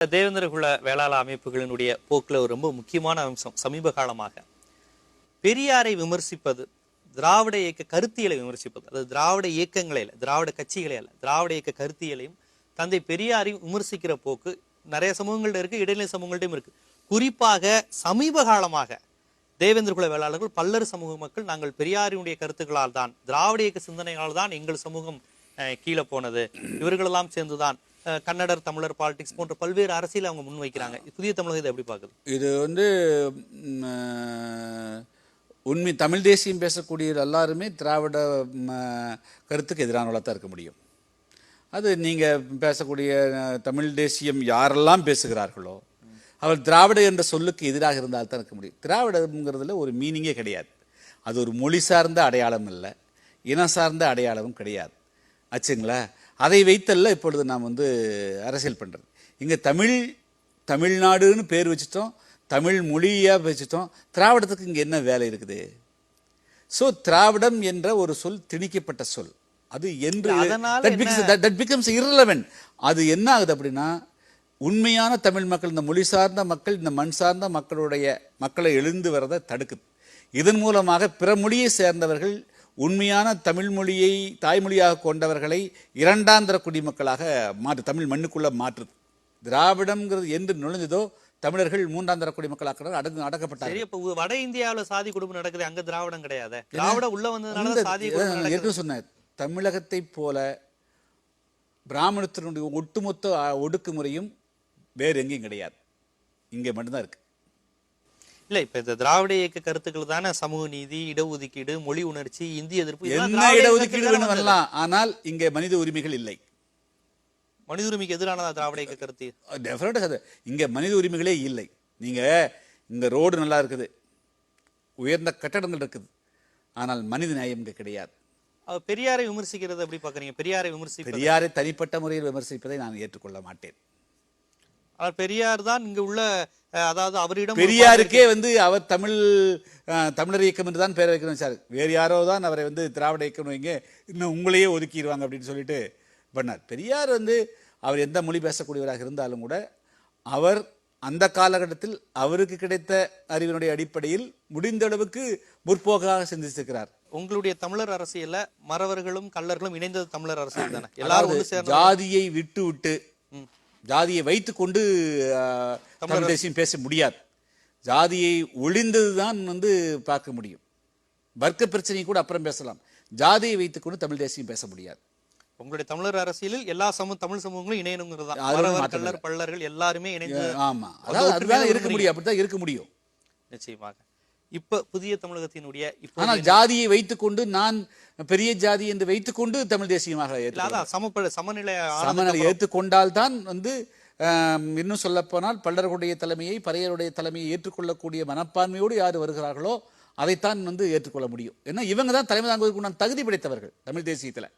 தேவேந்திரகுல வேளாள அமைப்புகளினுடைய போக்கில் ஒரு ரொம்ப முக்கியமான அம்சம் சமீப காலமாக. பெரியாரை விமர்சிப்பது திராவிட இயக்க கருத்தியலை விமர்சிப்பது அதாவது திராவிட இயக்கங்களே அல்ல திராவிட கட்சிகளை அல்ல திராவிட இயக்க கருத்தியலையும் தந்தை பெரியாரையும் விமர்சிக்கிற போக்கு நிறைய சமூகங்கள்ட்ட இருக்கு இடைநிலை சமூகங்கள்டையும் இருக்கு. குறிப்பாக சமீப காலமாக தேவேந்திரகுல வேளாளர்கள் பல்லர் சமூக மக்கள் நாங்கள் பெரியாரினுடைய கருத்துக்களால் தான் திராவிட இயக்க சிந்தனைகளால் தான் எங்கள் சமூகம் அஹ், கீழே போனது. இவர்களெல்லாம் சேர்ந்துதான் கன்னடர் தமிழர் பாலிடிக்ஸ் போன்ற பல்வேறு அரசியல் அவங்க முன்வைக்கிறாங்க. புதிய தமிழகம் இதை எப்படி பார்க்குது? இது வந்து உண்மை தமிழ் தேசியம் பேசக்கூடிய எல்லாருமே திராவிட கருத்துக்கு எதிரானவளாக தான் இருக்க முடியும். அது நீங்கள் பேசக்கூடிய தமிழ் தேசியம் யாரெல்லாம் பேசுகிறார்களோ அவர் திராவிட என்ற சொல்லுக்கு எதிராக இருந்தால் தான் இருக்க முடியும். திராவிடங்கிறதுல ஒரு மீனிங்கே கிடையாது. அது ஒரு மொழி சார்ந்த அடையாளம் இல்லை இனம் சார்ந்த அடையாளமும் கிடையாது. ஆச்சுங்களா? அதை வைத்தல்ல இப்பொழுது நாம் வந்து அரசியல் பண்ணுறது இங்கே தமிழ் தமிழ்நாடுன்னு பேர் வச்சுட்டோம் தமிழ் மொழியாக வச்சுட்டோம் திராவிடத்துக்கு இங்கே என்ன வேலை இருக்குது? ஸோ திராவிடம் என்ற ஒரு சொல் திணிக்கப்பட்ட சொல். அது என்று that becomes irrelevant. அது என்ன ஆகுது அப்படின்னா உண்மையான தமிழ் மக்கள் இந்த மொழி சார்ந்த மக்கள் இந்த மண் சார்ந்த மக்களுடைய மக்களை எழுந்து வரதை தடுக்குது. இதன் மூலமாக பிற மொழியை சேர்ந்தவர்கள் உண்மையான தமிழ் மொழியை தாய்மொழியாக கொண்டவர்களை இரண்டாந்திர குடிமக்களாக மாற்று தமிழ் மண்ணுக்குள்ள மாற்றுது. திராவிடம்ங்கிறது என்று நுழைஞ்சதோ தமிழர்கள் மூன்றாந்திர குடிமக்களாக அடங்கு அடக்கப்பட்டார்கள். சரி இப்ப வட இந்தியாவுல சாதி குடும்பம் நடக்குது அங்க திராவிடம் கிடையாது. திராவிடம் உள்ள வந்ததுனால தான் சாதி ஏற்கனவே சொன்னேன் தமிழகத்தைப் போல பிராமணத்தினுடைய ஒட்டுமொத்த ஒடுக்குமுறையும் வேறு எங்கேயும் கிடையாது. இங்கே மட்டும்தான் இருக்கு. இல்ல இப்ப இந்த திராவிட இயக்க கருத்துக்கள் தானே? சமூக நீதி இடஒதுக்கீடு மொழி உணர்ச்சி இந்திய எதிர்ப்பு என்ன இடஒதுக்கீடு வேணும். வரலாம். ஆனால் இங்கே மனித உரிமைகள் இல்லை. மனித உரிமைக்கு எதிரானதா திராவிட இயக்க கருத்து? டெஃபினட்டாக இங்கே மனித உரிமைகளே இல்லை. நீங்க இங்க ரோடு நல்லா இருக்குது. உயர்ந்த கட்டடங்கள் இருக்குது. ஆனால் மனித நியாயம் இங்கே கிடையாது. பெரியாரை விமர்சிக்கிறது எப்படி பாக்குறீங்க? பெரியாரை விமர்சிப்பது? பெரியாரை தனிப்பட்ட முறையில் விமர்சிப்பதை நான் ஏற்றுக்கொள்ள மாட்டேன். அவர் பெரியார் தான் இங்க உள்ள அதாவது அவரிடம் பெரியாருக்கே வந்து அவர் தமிழ் தமிழர் இயக்கம் என்று தான் பேர் வைக்கணும் சார். வேறு யாரோ தான் அவரை வந்து திராவிட இயக்கம் வைங்க இன்னும் உங்களையே ஒதுக்கிடுவாங்க அப்படின்னு சொல்லிட்டு பண்ணார். பெரியார் வந்து அவர் எந்த மொழி பேசக்கூடியவராக இருந்தாலும் கூட அவர் அந்த காலகட்டத்தில் அவருக்கு கிடைத்த அறிவினுடைய அடிப்படையில் முடிந்த அளவுக்கு முற்போக்காக சிந்திச்சிருக்கிறார் உங்களுடைய தமிழர் அரசியல்ல மறவர்களும் கள்ளர்களும் இணைந்தது தமிழர் அரசியல் தானே? எல்லாரும் ஜாதியை விட்டு விட்டு ஜாதியை வைத்துக்கொண்டு தமிழ் தேசியம் பேச முடியாது. ஜாதியை ஒளிந்தது தான் வந்து பார்க்க முடியும். வர்க்க பிரச்சனையை கூட அப்புறம் பேசலாம். ஜாதியை வைத்துக்கொண்டு தமிழ் தேசியம் பேச முடியாது. உங்களுடைய தமிழர் அரசியலில் எல்லா சமூக தமிழ் சமூகங்களும் இணையணுங்கிறது தான். கள்ளர் பள்ளர்கள் எல்லாருமே இணைந்து ஆமா. அதாவது இருக்க முடியும். அப்படித்தான் இருக்க முடியும். நிச்சயமாக. இப்ப புதிய தமிழகத்தினுடைய ஆனால் ஜாதியை வைத்துக்கொண்டு நான் பெரிய ஜாதி என்று வைத்துக்கொண்டு தமிழ் தேசியமாக ஏற்று அதான் சமப்ப சமநிலை சமநிலை ஏற்றுக்கொண்டால் தான் வந்து இன்னும் சொல்ல போனால் பல்லர்களுடைய தலைமையை பறையருடைய தலைமையை ஏற்றுக்கொள்ளக்கூடிய மனப்பான்மையோடு யார் வருகிறார்களோ அதைத்தான் வந்து ஏற்றுக்கொள்ள முடியும். ஏன்னா இவங்க தான் தலைமை தாங்குவதற்கு உண்டான தகுதி படைத்தவர்கள் தமிழ் தேசியத்தில்.